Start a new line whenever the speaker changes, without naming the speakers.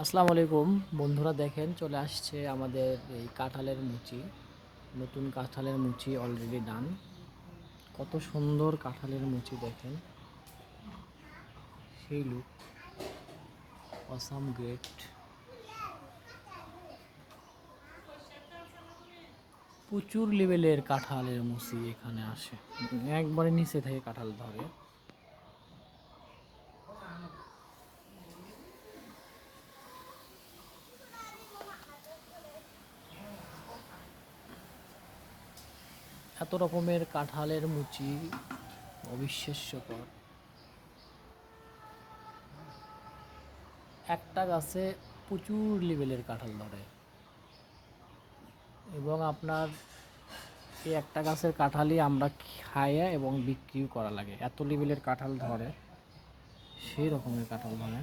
আসসালামু আলাইকুম। বন্ধুরা দেখেন, চলে আসছে আমাদের এই কাঁঠালের মুচি। নতুন কাঁঠালের মুচি অলরেডি ডান কত সুন্দর কাঁঠালের মুচি দেখেন। সেই লুক অসাম গ্রেট প্রচুর লেভেলের কাঁঠালের মুচি এখানে আসে। একবারে নিচে থেকে কাঁঠাল ধরে। এত রকমের কাঁঠালের মুচি অবিশ্বাস্যকর। একটা গাছে প্রচুর লেভেলের কাঁঠাল ধরে। এবং আপনার এই একটা গাছের কাঁঠালই আমরা খাইয়া এবং বিক্রিও করা লাগে। এত লেভেলের কাঁঠাল ধরে, সেই রকমের কাঁঠাল ধরে।